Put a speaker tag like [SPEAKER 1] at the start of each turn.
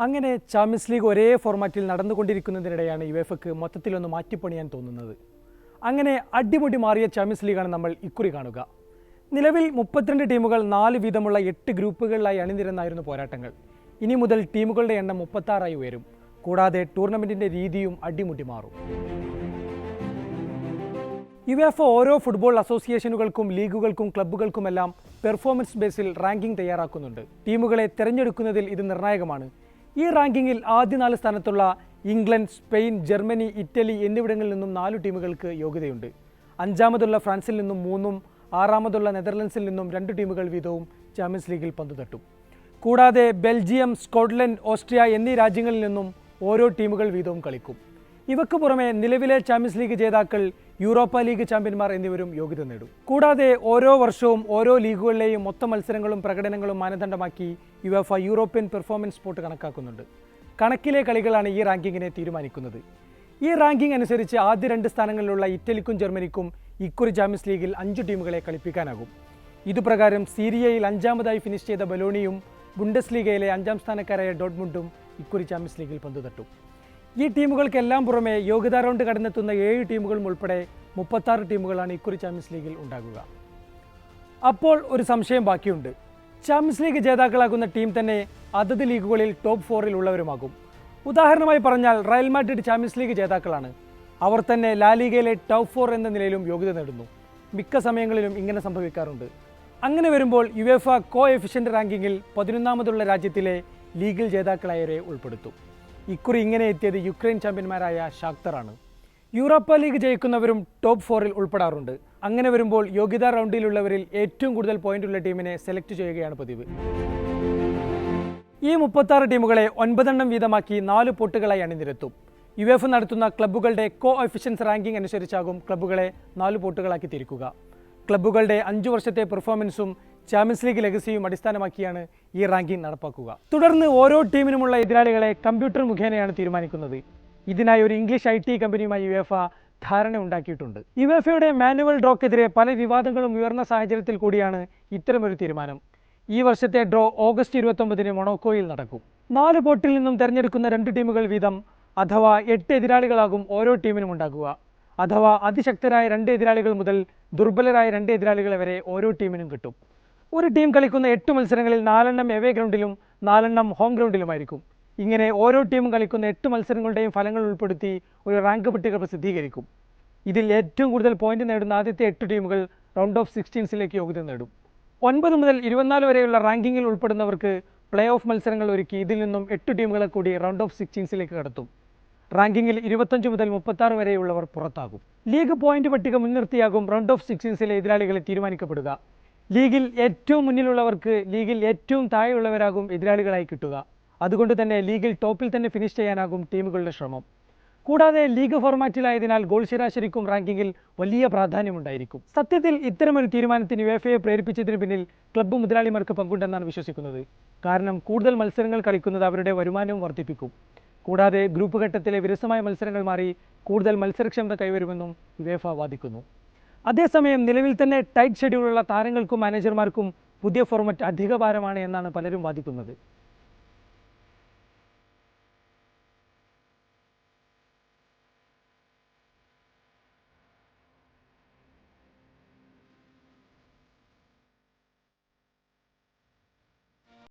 [SPEAKER 1] അങ്ങനെ champions league ഒരേ ഫോർമാറ്റിൽ നടന്നുകൊണ്ടിരിക്കുന്നതിനിടെയാണ് യുവേഫക്ക് മൊത്തത്തിലൊന്ന് മാറ്റിപ്പണിയാൻ തോന്നുന്നത്. അങ്ങനെ അടിമുടി മാറിയ ചാമ്പ്യൻസ് ലീഗാണ് നമ്മൾ ഇക്കുറി കാണുക. നിലവിൽ മുപ്പത്തിരണ്ട് ടീമുകൾ നാല് വീതമുള്ള എട്ട് ഗ്രൂപ്പുകളിലായി അണിനിരന്നായിരുന്നു പോരാട്ടങ്ങൾ. ഇനി മുതൽ ടീമുകളുടെ എണ്ണം മുപ്പത്താറായി ഉയരും. കൂടാതെ ടൂർണമെന്റിന്റെ രീതിയും അടിമുടി മാറും. യുവേഫ ഓരോ ഫുട്ബോൾ അസോസിയേഷനുകൾക്കും ലീഗുകൾക്കും ക്ലബ്ബുകൾക്കുമെല്ലാം പെർഫോമൻസ് ബേസിൽ റാങ്കിംഗ് തയ്യാറാക്കുന്നുണ്ട്. ടീമുകളെ തിരഞ്ഞെടുക്കുന്നതിൽ ഇത് നിർണായകമാണ്. ഈ റാങ്കിങ്ങിൽ ആദ്യ നാല് സ്ഥാനത്തുള്ള ഇംഗ്ലണ്ട് സ്പെയിൻ ജർമ്മനി ഇറ്റലി എന്നിവിടങ്ങളിൽ നിന്നും നാലു ടീമുകൾക്ക് യോഗ്യതയുണ്ട്. അഞ്ചാമതുള്ള ഫ്രാൻസിൽ നിന്നും മൂന്നും ആറാമതുള്ള നെതർലൻഡ്സിൽ നിന്നും രണ്ട് ടീമുകൾ വീതവും ചാമ്പ്യൻസ് ലീഗിൽ പന്തുതട്ടും കൂടാതെ ബെൽജിയം സ്കോട്ട്ലൻഡ് ഓസ്ട്രിയ എന്നീ രാജ്യങ്ങളിൽ നിന്നും ഓരോ ടീമുകൾ വീതവും കളിക്കും. ഇവക്ക് പുറമെ നിലവിലെ ചാമ്പ്യൻസ് ലീഗ് ജേതാക്കൾ യൂറോപ്പ ലീഗ് ചാമ്പ്യന്മാർ എന്നിവരും യോഗ്യത നേടും. കൂടാതെ ഓരോ വർഷവും ഓരോ ലീഗുകളിലെയും മൊത്തം മത്സരങ്ങളും പ്രകടനങ്ങളും മാനദണ്ഡമാക്കി യുവഫ യൂറോപ്യൻ പെർഫോമൻസ് സ്പോട്ട് കണക്കാക്കുന്നുണ്ട്. കണക്കിലെ കളികളാണ് ഈ റാങ്കിങ്ങിനെ തീരുമാനിക്കുന്നത്. ഈ റാങ്കിംഗ് അനുസരിച്ച് ആദ്യ രണ്ട് സ്ഥാനങ്ങളിലുള്ള ഇറ്റലിക്കും ജർമ്മനിക്കും ഇക്കുറി ചാമ്പ്യൻസ് ലീഗിൽ അഞ്ച് ടീമുകളെ കളിപ്പിക്കാനാകും. ഇതുപ്രകാരം സീരിയയിൽ അഞ്ചാമതായി ഫിനിഷ് ചെയ്ത ബലോണിയും ബുണ്ടസ് ലീഗയിലെ അഞ്ചാം സ്ഥാനക്കാരായ ഡോട്ട്മുണ്ടും ഇക്കുറി ചാമ്പ്യൻസ് ലീഗിൽ പന്തുതട്ടും ഈ ടീമുകൾക്കെല്ലാം പുറമെ യോഗ്യതാ റൗണ്ട് കടന്നെത്തുന്ന ഏഴ് ടീമുകളും ഉൾപ്പെടെ മുപ്പത്താറ് ടീമുകളാണ് ഇക്കുറി ചാമ്പ്യൻസ് ലീഗിൽ ഉണ്ടാകുക. അപ്പോൾ ഒരു സംശയം ബാക്കിയുണ്ട്. ചാമ്പ്യൻസ് ലീഗ് ജേതാക്കളാകുന്ന ടീം തന്നെ അതത് ലീഗുകളിൽ ടോപ്പ് ഫോറിൽ ഉള്ളവരുമാകും. ഉദാഹരണമായി പറഞ്ഞാൽ റയൽ മാഡ്രിഡ് ചാമ്പ്യൻസ് ലീഗ് ജേതാക്കളാണ്. അവർ തന്നെ ലാ ലീഗയിലെ ടോപ്പ് ഫോർ എന്ന നിലയിലും യോഗ്യത നേടുന്നു. മിക്ക സമയങ്ങളിലും ഇങ്ങനെ സംഭവിക്കാറുണ്ട്. അങ്ങനെ വരുമ്പോൾ യുവേഫ കോ എഫിഷ്യന്റ് റാങ്കിങ്ങിൽ പതിനൊന്നാമതുള്ള രാജ്യത്തിലെ ലീഗിൽ ജേതാക്കളായവരെ ഉൾപ്പെടുത്തും. ഇക്കുറി ഇങ്ങനെ എത്തിയത് യുക്രൈൻ ചാമ്പ്യന്മാരായ ഷാക്തറാണ് യൂറോപ്പ ലീഗ് ജയിക്കുന്നവരും ടോപ്പ് ഫോറിൽ ഉൾപ്പെടാറുണ്ട്. അങ്ങനെ വരുമ്പോൾ യോഗ്യതാ റൗണ്ടിലുള്ളവരിൽ ഏറ്റവും കൂടുതൽ പോയിന്റ് ഉള്ള ടീമിനെ സെലക്ട് ചെയ്യുകയാണ് പതിവ്. ഈ മുപ്പത്താറ് ടീമുകളെ ഒൻപതെണ്ണം വീതമാക്കി നാല് പൊട്ടുകളായി അണിനിരത്തും. യു എഫ് നടത്തുന്ന ക്ലബ്ബുകളുടെ കോ എഫിഷ്യൻസ് റാങ്കിംഗ് അനുസരിച്ചാകും ക്ലബ്ബുകളെ നാല് പൊട്ടുകളാക്കി തിരിക്കുക. ക്ലബ്ബുകളുടെ അഞ്ചു വർഷത്തെ പെർഫോമൻസും ചാമ്പ്യൻസ് ലീഗ് ലെഗസിയും അടിസ്ഥാനമാക്കിയാണ് ഈ റാങ്കിംഗ് നടപ്പാക്കുക. തുടർന്ന് ഓരോ ടീമിനുമുള്ള എതിരാളികളെ കമ്പ്യൂട്ടർ മുഖേനയാണ് തീരുമാനിക്കുന്നത്. ഇതിനായി ഒരു ഇംഗ്ലീഷ് ഐ ടി കമ്പനിയുമായി യുവേഫ ധാരണ ഉണ്ടാക്കിയിട്ടുണ്ട്. യുവേഫയുടെ മാനുവൽ ഡ്രോക്കെതിരെ പല വിവാദങ്ങളും ഉയർന്ന സാഹചര്യത്തിൽ കൂടിയാണ് ഇത്തരമൊരു തീരുമാനം. ഈ വർഷത്തെ ഡ്രോ ഓഗസ്റ്റ് ഇരുപത്തൊമ്പതിന് മൊണോക്കോയിൽ നടക്കും. നാല് പോട്ടിൽ നിന്നും തിരഞ്ഞെടുക്കുന്ന രണ്ട് ടീമുകൾ വീതം അഥവാ എട്ട് എതിരാളികളാകും ഓരോ ടീമിനും ഉണ്ടാക്കുക അഥവാ അതിശക്തരായ രണ്ട് എതിരാളികൾ മുതൽ ദുർബലരായ രണ്ട് എതിരാളികളെ വരെ ഓരോ ടീമിനും കിട്ടും. ഒരു ടീം കളിക്കുന്ന എട്ട് മത്സരങ്ങളിൽ നാലെണ്ണം എവേ ഗ്രൗണ്ടിലും നാലെണ്ണം ഹോം ഗ്രൗണ്ടിലുമായിരിക്കും ഇങ്ങനെ ഓരോ ടീമും കളിക്കുന്ന എട്ട് മത്സരങ്ങളുടെയും ഫലങ്ങൾ ഉൾപ്പെടുത്തി ഒരു റാങ്ക് പട്ടിക പ്രസിദ്ധീകരിക്കും. ഇതിൽ ഏറ്റവും കൂടുതൽ പോയിന്റ് നേടുന്ന ആദ്യത്തെ എട്ട് ടീമുകൾ റൗണ്ട് ഓഫ് സിക്സ്റ്റീൻസിലേക്ക് യോഗ്യത നേടും. ഒൻപത് മുതൽ ഇരുപത്തിനാല് വരെയുള്ള റാങ്കിങ്ങിൽ ഉൾപ്പെടുന്നവർക്ക് പ്ലേ ഓഫ് മത്സരങ്ങൾ ഒരുക്കി ഇതിൽ നിന്നും എട്ട് ടീമുകളെ കൂടി റൗണ്ട് ഓഫ് സിക്സ്റ്റീൻസിലേക്ക് കടത്തും. റാങ്കിങ്ങിൽ ഇരുപത്തഞ്ച് മുതൽ മുപ്പത്താറ് വരെയുള്ളവർ പുറത്താകും. ലീഗ് പോയിന്റ് പട്ടിക മുൻനിർത്തിയാകും റൗണ്ട് ഓഫ് സിക്സ്റ്റീൻസിലെ എതിരാളികളെ തീരുമാനിക്കപ്പെടുക. ലീഗിൽ ഏറ്റവും മുന്നിലുള്ളവർക്ക് ലീഗിൽ ഏറ്റവും താഴെയുള്ളവരാകും എതിരാളികളായി കിട്ടുക. അതുകൊണ്ട് തന്നെ ലീഗിൽ ടോപ്പിൽ തന്നെ ഫിനിഷ് ചെയ്യാനാകും ടീമുകളുടെ ശ്രമം. കൂടാതെ ലീഗ് ഫോർമാറ്റിലായതിനാൽ ഗോൾ ശരാശരിക്കും റാങ്കിങ്ങിൽ വലിയ പ്രാധാന്യമുണ്ടായിരിക്കും. സത്യത്തിൽ ഇത്തരമൊരു തീരുമാനത്തിന് യുഎഫയെ പ്രേരിപ്പിച്ചതിന് പിന്നിൽ ക്ലബ്ബ് മുതലാളിമാർക്ക് പങ്കുണ്ടെന്നാണ് വിശ്വസിക്കുന്നത്. കാരണം കൂടുതൽ മത്സരങ്ങൾ കളിക്കുന്നത് അവരുടെ വരുമാനവും വർദ്ധിപ്പിക്കും. കൂടാതെ ഗ്രൂപ്പ് ഘട്ടത്തിലെ വിരസമായ മത്സരങ്ങൾ മാറി കൂടുതൽ മത്സരക്ഷമത കൈവരുമെന്നും യുവേഫ വാദിക്കുന്നു. അതേസമയം നിലവിൽ തന്നെ ടൈറ്റ് ഷെഡ്യൂളുള്ള താരങ്ങൾക്കും മാനേജർമാർക്കും പുതിയ ഫോർമാറ്റ് അധികഭാരമാണ് എന്നാണ് പലരും വാദിക്കുന്നത്.